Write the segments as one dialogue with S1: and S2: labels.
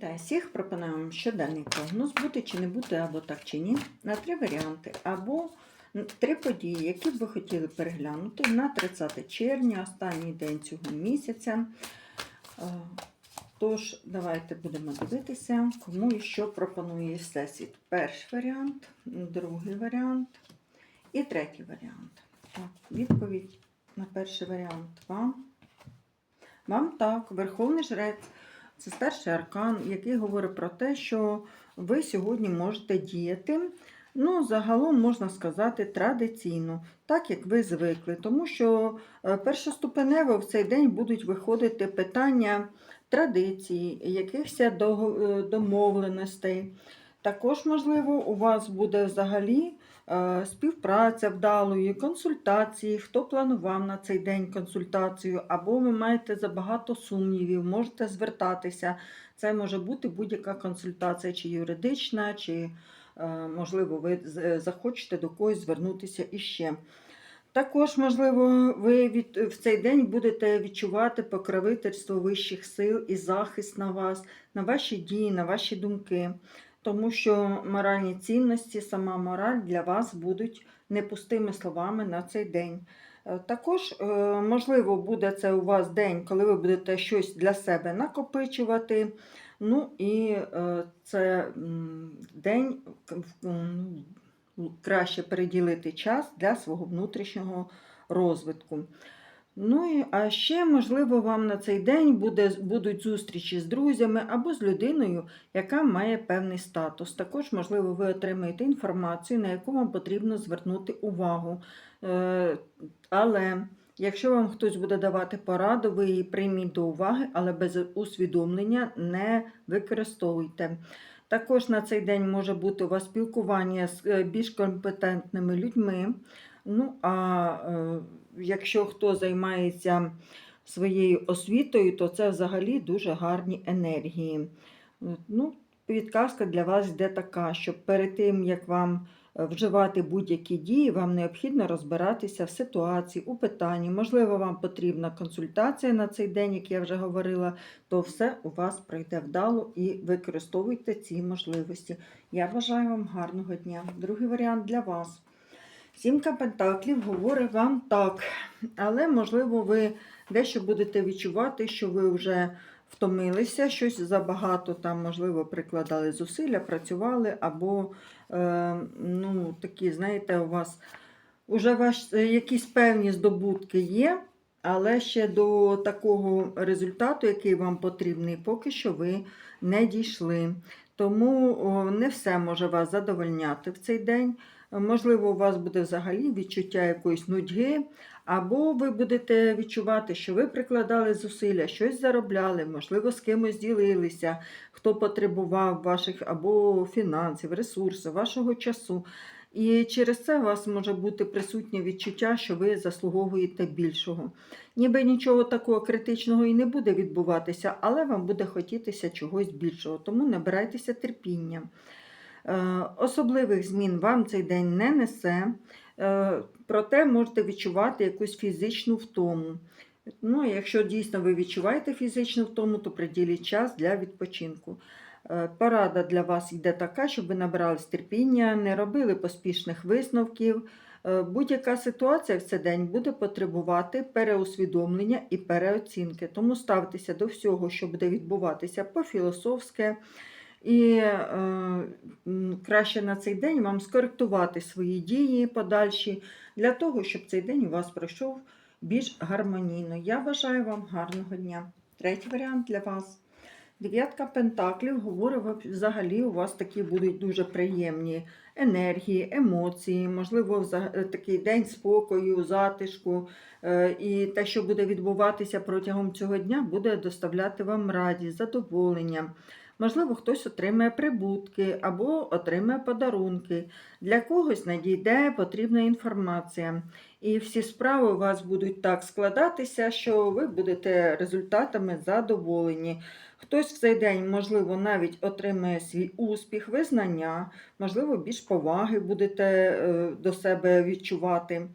S1: Вітаю всіх! Пропоную вам щоденний прогноз, бути чи не бути, або так чи ні, на три варіанти, або три події, які б ви хотіли переглянути на 30 червня, останній день цього місяця. Е, Тож, давайте будемо дивитися, кому і що пропонує Всесвіт. Перший варіант, другий варіант і третій варіант. Так, відповідь на перший варіант вам. Вам так, Верховний Жрець. Це старший аркан, який говорить про те, що ви сьогодні можете діяти. Ну, загалом можна сказати традиційно, так як ви звикли, тому що е, першоступенево в цей день будуть виходити питання традицій, якихось е, домовленостей. Також, можливо, у вас буде взагалі співпраця вдалої, консультації, хто планував на цей день консультацію, або ви маєте забагато сумнівів, можете звертатися. Це може бути будь-яка консультація, чи юридична, чи, е, можливо, ви захочете до когось звернутися іще. Також, можливо, ви від, в цей день будете відчувати покровительство вищих сил і захист на вас, на ваші дії, на ваші думки. Тому що моральні цінності, сама мораль для вас будуть не пустими словами на цей день. Е, Також, е, можливо, буде це у вас день, коли ви будете щось для себе накопичувати. Ну і е, це день краще переділити час для свого внутрішнього розвитку. Ну і а ще, можливо, вам на цей день буде, будуть зустрічі з друзями або з людиною, яка має певний статус. Також, можливо, ви отримаєте інформацію, на яку вам потрібно звернути увагу. Е, Але якщо вам хтось буде давати пораду, ви її прийміть до уваги, але без усвідомлення не використовуйте. Також на цей день може бути у вас спілкування з е, більш компетентними людьми. Ну, а е, якщо хто займається своєю освітою, то це взагалі дуже гарні енергії. Ну, підказка для вас йде така, що перед тим, як вам е, вживати будь-які дії, вам необхідно розбиратися в ситуації, у питанні. Можливо, вам потрібна консультація на цей день, як я вже говорила, то все у вас пройде вдало і використовуйте ці можливості. Я бажаю вам гарного дня. Другий варіант для вас. Сімка Пентаклів говорить вам так, але, можливо, ви дещо будете відчувати, що ви вже втомилися, щось забагато там, можливо, прикладали зусилля, працювали, або е, ну, такі, знаєте, у вас вже ваш, е, якісь певні здобутки є, але ще до такого результату, який вам потрібний, поки що ви не дійшли. Тому не все може вас задовольняти в цей день. Можливо, у вас буде взагалі відчуття якоїсь нудьги, або ви будете відчувати, що ви прикладали зусилля, щось заробляли, можливо, з кимось ділилися, хто потребував ваших або фінансів, ресурсів, вашого часу. І через це у вас може бути присутнє відчуття, що ви заслуговуєте більшого. Ніби нічого такого критичного і не буде відбуватися, але вам буде хотітися чогось більшого, тому набирайтеся терпіння. Е, Особливих змін вам цей день не несе, е, проте можете відчувати якусь фізичну втому. Ну, якщо дійсно ви відчуваєте фізичну втому, то приділіть час для відпочинку. Е, Порада для вас йде така, щоб ви набирались терпіння, не робили поспішних висновків. Будь-яка ситуація в цей день буде потребувати переусвідомлення і переоцінки. Тому ставтеся до всього, що буде відбуватися по-філософськи. І е, краще на цей день вам скоректувати свої дії подальші для того, щоб цей день у вас пройшов більш гармонійно. Я бажаю вам гарного дня. Третій варіант для вас. Дев'ятка пентаклів говорить, взагалі у вас такі будуть дуже приємні енергії, емоції, можливо, е, такий день спокою, затишку. Е, І те, що буде відбуватися протягом цього дня, буде доставляти вам радість, задоволення. Можливо, хтось отримає прибутки або отримає подарунки. Для когось надійде потрібна інформація. І всі справи у вас будуть так складатися, що ви будете результатами задоволені. Хтось в цей день, можливо, навіть отримає свій успіх, визнання, можливо, більш поваги будете е, до себе відчувати.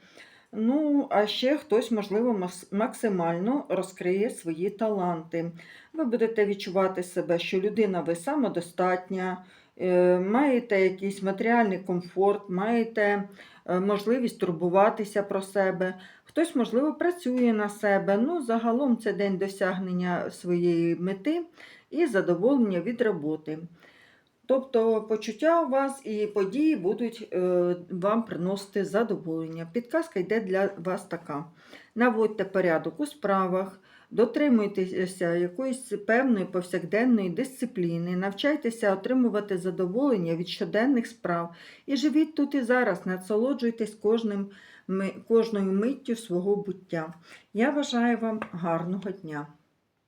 S1: Ну, а ще хтось, можливо, максимально розкриє свої таланти. Ви будете відчувати себе, що людина ви самодостатня, е, маєте якийсь матеріальний комфорт, маєте е, можливість турбуватися про себе. Хтось, можливо, працює на себе. Ну, загалом це день досягнення своєї мети і задоволення від роботи. Тобто почуття у вас і події будуть е, вам приносити задоволення. Підказка йде для вас така: наводьте порядок у справах, дотримуйтеся якоїсь певної повсякденної дисципліни, навчайтеся отримувати задоволення від щоденних справ і живіть тут і зараз, насолоджуйтесь кожним, кожною миттю свого буття. Я бажаю вам гарного дня!